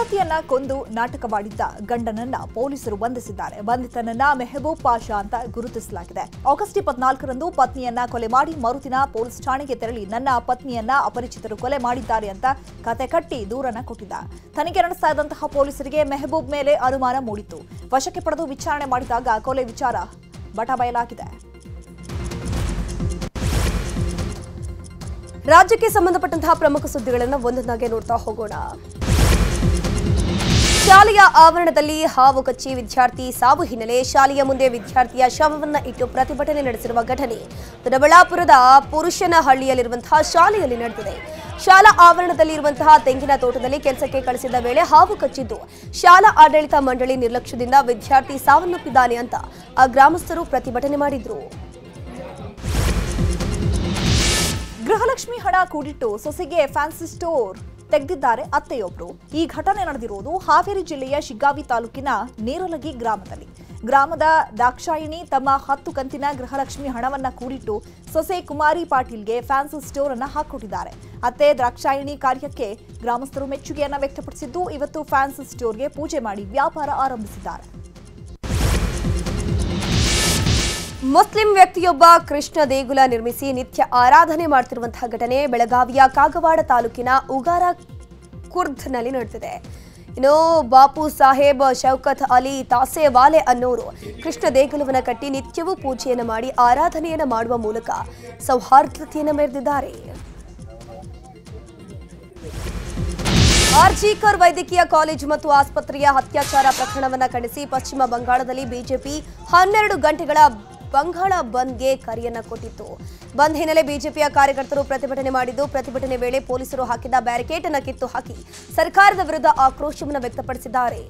ಹೆಂಡತಿಯನ್ನ ಕೊಂದು ನಾಟಕವಾಡಿದ್ದ ಗಂಡನನ್ನ ಪೊಲೀಸರು ಬಂಧಿಸಿದ್ದಾರೆ. ಬಂಧಿತನನ್ನ ಮೆಹಬೂಬ್ ಪಾಷಾ ಅಂತ ಗುರುತಿಸಲಾಗಿದೆ. ಆಗಸ್ಟ್ ಇಪ್ಪತ್ನಾಲ್ಕರಂದು ಪತ್ನಿಯನ್ನ ಕೊಲೆ ಮಾಡಿ ಮರುದಿನ ಪೊಲೀಸ್ ಠಾಣೆಗೆ ತೆರಳಿ ನನ್ನ ಪತ್ನಿಯನ್ನ ಅಪರಿಚಿತರು ಕೊಲೆ ಮಾಡಿದ್ದಾರೆ ಅಂತ ಕತೆ ಕಟ್ಟಿ ದೂರನ ಕೊಟ್ಟಿದ್ದ. ತನಿಖೆ ನಡೆಸ್ತಾ ಪೊಲೀಸರಿಗೆ ಮೆಹಬೂಬ್ ಮೇಲೆ ಅನುಮಾನ ಮೂಡಿತ್ತು. ವಶಕ್ಕೆ ಪಡೆದು ವಿಚಾರಣೆ ಮಾಡಿದಾಗ ಕೊಲೆ ವಿಚಾರ ಬಟಬಯಲಾಗಿದೆ. ರಾಜ್ಯಕ್ಕೆ ಸಂಬಂಧಪಟ್ಟಂತಹ ಪ್ರಮುಖ ಸುದ್ದಿಗಳನ್ನು ಒಂದೊಂದಾಗಿ ನೋಡ್ತಾ ಹೋಗೋಣ. ಶಾಲೆಯ ಆವರಣದಲ್ಲಿ ಹಾವು ಕಚ್ಚಿ ವಿದ್ಯಾರ್ಥಿ ಸಾವು ಹಿನ್ನೆಲೆ ಶಾಲೆಯ ಮುಂದೆ ವಿದ್ಯಾರ್ಥಿಯ ಶವವನ್ನ ಇಟ್ಟು ಪ್ರತಿಭಟನೆ ನಡೆಸಿರುವ ಘಟನೆ. ದೊಡ್ಡಬಳ್ಳಾಪುರದ ಪುರುಷನಹಳ್ಳಿಯಲ್ಲಿರುವಂತಹ ಶಾಲೆಯಲ್ಲಿ ನಡೆದಿದೆ. ಶಾಲಾ ಆವರಣದಲ್ಲಿ ಇರುವಂತಹ ತೆಂಗಿನ ತೋಟದಲ್ಲಿ ಕೆಲಸಕ್ಕೆ ಕಳಿಸಿದ ವೇಳೆ ಹಾವು ಕಚ್ಚಿದ್ದು. ಶಾಲಾ ಆಡಳಿತ ಮಂಡಳಿ ನಿರ್ಲಕ್ಷ್ಯದಿಂದ ವಿದ್ಯಾರ್ಥಿ ಸಾವನ್ನಪ್ಪಿದ್ದಾನೆ ಅಂತ ಆ ಗ್ರಾಮಸ್ಥರು ಪ್ರತಿಭಟನೆ ಮಾಡಿದ್ರು. ಗೃಹಲಕ್ಷ್ಮಿ ಹಣ ಕೂಡಿಟ್ಟು ಸೊಸೆಗೆ ಫ್ಯಾನ್ಸಿ ಸ್ಟೋರ್. ತೆಗೆದಿದ್ದಾರೆ ಅತ್ತೆಯೊಬ್ಬರು ಈ ಘಟನೆ ನಡೆದಿರುವುದು ಹಾವೇರಿ ಜಿಲ್ಲೆಯ ಶಿಗ್ಗಾವಿ ತಾಲೂಕಿನ ನೇರಲಗಿ ಗ್ರಾಮದಲ್ಲಿ. ಗ್ರಾಮದ ದಾಕ್ಷಾಯಿಣಿ ತಮ್ಮ ಹತ್ತು ಕಂತಿನ ಗೃಹಲಕ್ಷ್ಮಿ ಹಣವನ್ನ ಕೂಡಿಟ್ಟು ಸೊಸೆ ಕುಮಾರಿ ಪಾಟೀಲ್ಗೆ ಫ್ಯಾನ್ಸಿ ಸ್ಟೋರ್ ಅನ್ನ ಹಾಕೊಟ್ಟಿದ್ದಾರೆ ಅತ್ತೆ ದ್ರಾಕ್ಷಾಯಿಣಿ ಕಾರ್ಯಕ್ಕೆ ಗ್ರಾಮಸ್ಥರು ಮೆಚ್ಚುಗೆಯನ್ನ ವ್ಯಕ್ತಪಡಿಸಿದ್ದು, ಇವತ್ತು ಫ್ಯಾನ್ಸಿ ಸ್ಟೋರ್ಗೆ ಪೂಜೆ ಮಾಡಿ ವ್ಯಾಪಾರ ಆರಂಭಿಸಿದ್ದಾರೆ. ಮುಸ್ಲಿಂ ವ್ಯಕ್ತಿಯೊಬ್ಬ ಕೃಷ್ಣ ದೇಗುಲ ನಿರ್ಮಿಸಿ ನಿತ್ಯ ಆರಾಧನೆ ಮಾಡುತ್ತಿರುವಂತಹ ಘಟನೆ ಬೆಳಗಾವಿಯ ಕಾಗವಾಡ ತಾಲೂಕಿನ ಉಗಾರ ಕುರ್ದ್ನಲ್ಲಿ ನಡೆದಿದೆ. ಇನ್ನು ಬಾಪು ಸಾಹೇಬ್ ಶೌಕತ್ ಅಲಿ ತಾಸೇವಾಲೆ ಅನ್ನೋರು ಕೃಷ್ಣ ದೇಗುಲವನ್ನು ಕಟ್ಟಿ ನಿತ್ಯವೂ ಪೂಜೆಯನ್ನು ಮಾಡಿ ಆರಾಧನೆಯನ್ನು ಮಾಡುವ ಮೂಲಕ ಸೌಹಾರ್ದತೆಯನ್ನು ಮೆರೆದಿದ್ದಾರೆ. ಆರ್ಜಿಕರ್ ವೈದ್ಯಕೀಯ ಕಾಲೇಜು ಮತ್ತು ಆಸ್ಪತ್ರೆಯ ಅತ್ಯಾಚಾರ ಪ್ರಕರಣವನ್ನು ಖಂಡಿಸಿ ಪಶ್ಚಿಮ ಬಂಗಾಳದಲ್ಲಿ ಬಿಜೆಪಿ ಹನ್ನೆರಡು ಗಂಟೆಗಳ ಬಂಗಾಳ ಬಂದ್ಗೆ ಕರೆಯನ್ನ ಕೊಟ್ಟಿತ್ತು. ಬಂದ್ ಹಿನ್ನೆಲೆ ಬಿಜೆಪಿಯ ಕಾರ್ಯಕರ್ತರು ಪ್ರತಿಭಟನೆ ಮಾಡಿದ್ದು, ಪ್ರತಿಭಟನೆ ವೇಳೆ ಪೊಲೀಸರು ಹಾಕಿದ ಬ್ಯಾರಿಕೇಡ್ ಅನ್ನು ಕಿತ್ತು ಹಾಕಿ ಸರ್ಕಾರದ ವಿರುದ್ಧ ಆಕ್ರೋಶವನ್ನು ವ್ಯಕ್ತಪಡಿಸಿದ್ದಾರೆ.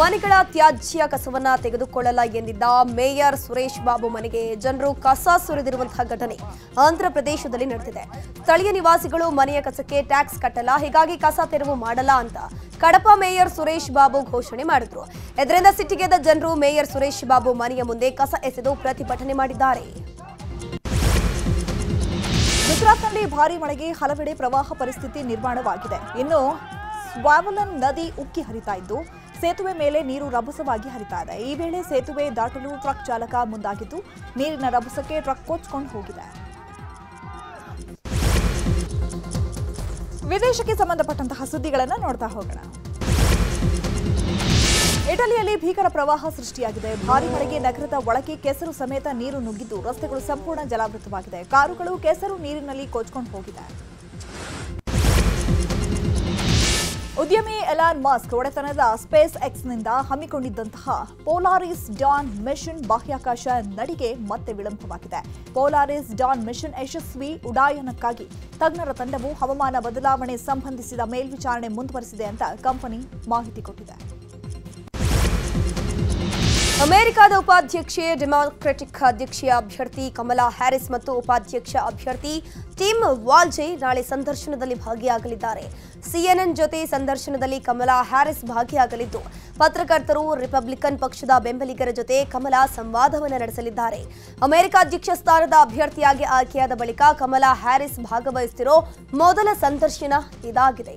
ಮನೆಗಳ ತ್ಯಾಜ್ಯ ಕಸವನ್ನ ತೆಗೆದುಕೊಳ್ಳಲ್ಲ ಎಂದಿದ್ದ ಮೇಯರ್ ಸುರೇಶ್ ಬಾಬು ಮನೆಗೆ ಜನರು ಕಸ ಸುರಿದಿರುವಂತಹ ಘಟನೆ ಆಂಧ್ರ ಪ್ರದೇಶದಲ್ಲಿ ನಡೆದಿದೆ. ಸ್ಥಳೀಯ ನಿವಾಸಿಗಳು ಮನೆಯ ಕಸಕ್ಕೆ ಟ್ಯಾಕ್ಸ್ ಕಟ್ಟಲ್ಲ, ಹೀಗಾಗಿ ಕಸ ತೆರವು ಮಾಡಲ್ಲ ಅಂತ ಕಡಪ ಮೇಯರ್ ಸುರೇಶ್ ಬಾಬು ಘೋಷಣೆ ಮಾಡಿದ್ರು. ಇದರಿಂದ ಸಿಟ್ಟಿಗೆದ್ದ ಜನರು ಮೇಯರ್ ಸುರೇಶ್ ಬಾಬು ಮನೆಯ ಮುಂದೆ ಕಸ ಎಸೆದು ಪ್ರತಿಭಟನೆ ಮಾಡಿದ್ದಾರೆ. ಗುಜರಾತ್ನಲ್ಲಿ ಭಾರಿ ಮಳೆಗೆ ಹಲವೆಡೆ ಪ್ರವಾಹ ಪರಿಸ್ಥಿತಿ ನಿರ್ಮಾಣವಾಗಿದೆ. ಇನ್ನು ಸ್ವಾವಲನ್ ನದಿ ಉಕ್ಕಿ ಹರಿತಾ ಇದ್ದು, ಸೇತುವೆ ಮೇಲೆ ನೀರು ರಭಸವಾಗಿ ಹರಿತಾ ಇದೆ. ಈ ವೇಳೆ ಸೇತುವೆ ದಾಟಲು ಟ್ರಕ್ ಚಾಲಕ ಮುಂದಾಗಿದ್ದು, ನೀರಿನ ರಭಸಕ್ಕೆ ಟ್ರಕ್ ಕೊಚ್ಕೊಂಡು ಹೋಗಿದೆ. ವಿದೇಶಕ್ಕೆ ಸಂಬಂಧಪಟ್ಟಂತಹ ಸುದ್ದಿಗಳನ್ನು ನೋಡ್ತಾ ಹೋಗೋಣ. ಇಟಲಿಯಲ್ಲಿ ಭೀಕರ ಪ್ರವಾಹ ಸೃಷ್ಟಿಯಾಗಿದೆ. ಭಾರಿ ಮಳೆಗೆ ನಗರದ ಒಳಗೆ ಕೆಸರು ಸಮೇತ ನೀರು ನುಗ್ಗಿದ್ದು ರಸ್ತೆಗಳು ಸಂಪೂರ್ಣ ಜಲಾವೃತವಾಗಿದೆ. ಕಾರುಗಳು ಕೆಸರು ನೀರಿನಲ್ಲಿ ಕೊಚ್ಕೊಂಡು ಹೋಗಿದೆ ಉದ್ಯಮಿ ಎಲಾನ್ ಮಾಸ್ಕ್ ಒಡೆತನದ ಸ್ಪೇಸ್ ಎಕ್ಸ್ನಿಂದ ಹಮ್ಮಿಕೊಂಡಿದ್ದಂತಹ ಪೋಲಾರಿಸ್ ಡಾನ್ ಮಿಷನ್ ಬಾಹ್ಯಾಕಾಶ ನಡಿಗೆ ಮತ್ತೆ ವಿಳಂಬವಾಗಿದೆ. ಪೋಲಾರಿಸ್ ಡಾನ್ ಮಿಷನ್ ಯಶಸ್ವಿ ಉಡಾಯನಕ್ಕಾಗಿ ತಜ್ಞರ ತಂಡವು ಹವಾಮಾನ ಬದಲಾವಣೆ ಸಂಬಂಧಿಸಿದ ಮೇಲ್ವಿಚಾರಣೆ ಮುಂದುವರೆಸಿದೆ ಅಂತ ಕಂಪನಿ ಮಾಹಿತಿ ಕೊಟ್ಟಿದೆ. ಅಮೆರಿಕದ ಉಪಾಧ್ಯಕ್ಷೆ, ಡೆಮಾಕ್ರೆಟಿಕ್ ಅಧ್ಯಕ್ಷೀಯ ಅಭ್ಯರ್ಥಿ ಕಮಲಾ ಹ್ಯಾರಿಸ್ ಮತ್ತು ಉಪಾಧ್ಯಕ್ಷ ಅಭ್ಯರ್ಥಿ ಟಿಮ್ ವಾಲ್ಜೆ ನಾಳೆ ಸಂದರ್ಶನದಲ್ಲಿ ಭಾಗಿಯಾಗಲಿದ್ದಾರೆ. ಸಿಎನ್ಎನ್ ಜೊತೆ ಸಂದರ್ಶನದಲ್ಲಿ ಕಮಲಾ ಹ್ಯಾರಿಸ್ ಭಾಗಿಯಾಗಲಿದ್ದು, ಪತ್ರಕರ್ತರು ರಿಪಬ್ಲಿಕನ್ ಪಕ್ಷದ ಬೆಂಬಲಿಗರ ಜೊತೆ ಕಮಲಾ ಸಂವಾದವನ್ನು ನಡೆಸಲಿದ್ದಾರೆ. ಅಮೆರಿಕ ಅಧ್ಯಕ್ಷ ಸ್ಥಾನದ ಅಭ್ಯರ್ಥಿಯಾಗಿ ಆಯ್ಕೆಯಾದ ಬಳಿಕ ಕಮಲಾ ಹ್ಯಾರಿಸ್ ಭಾಗವಹಿಸುತ್ತಿರೋ ಮೊದಲ ಸಂದರ್ಶನ ಇದಾಗಿದೆ.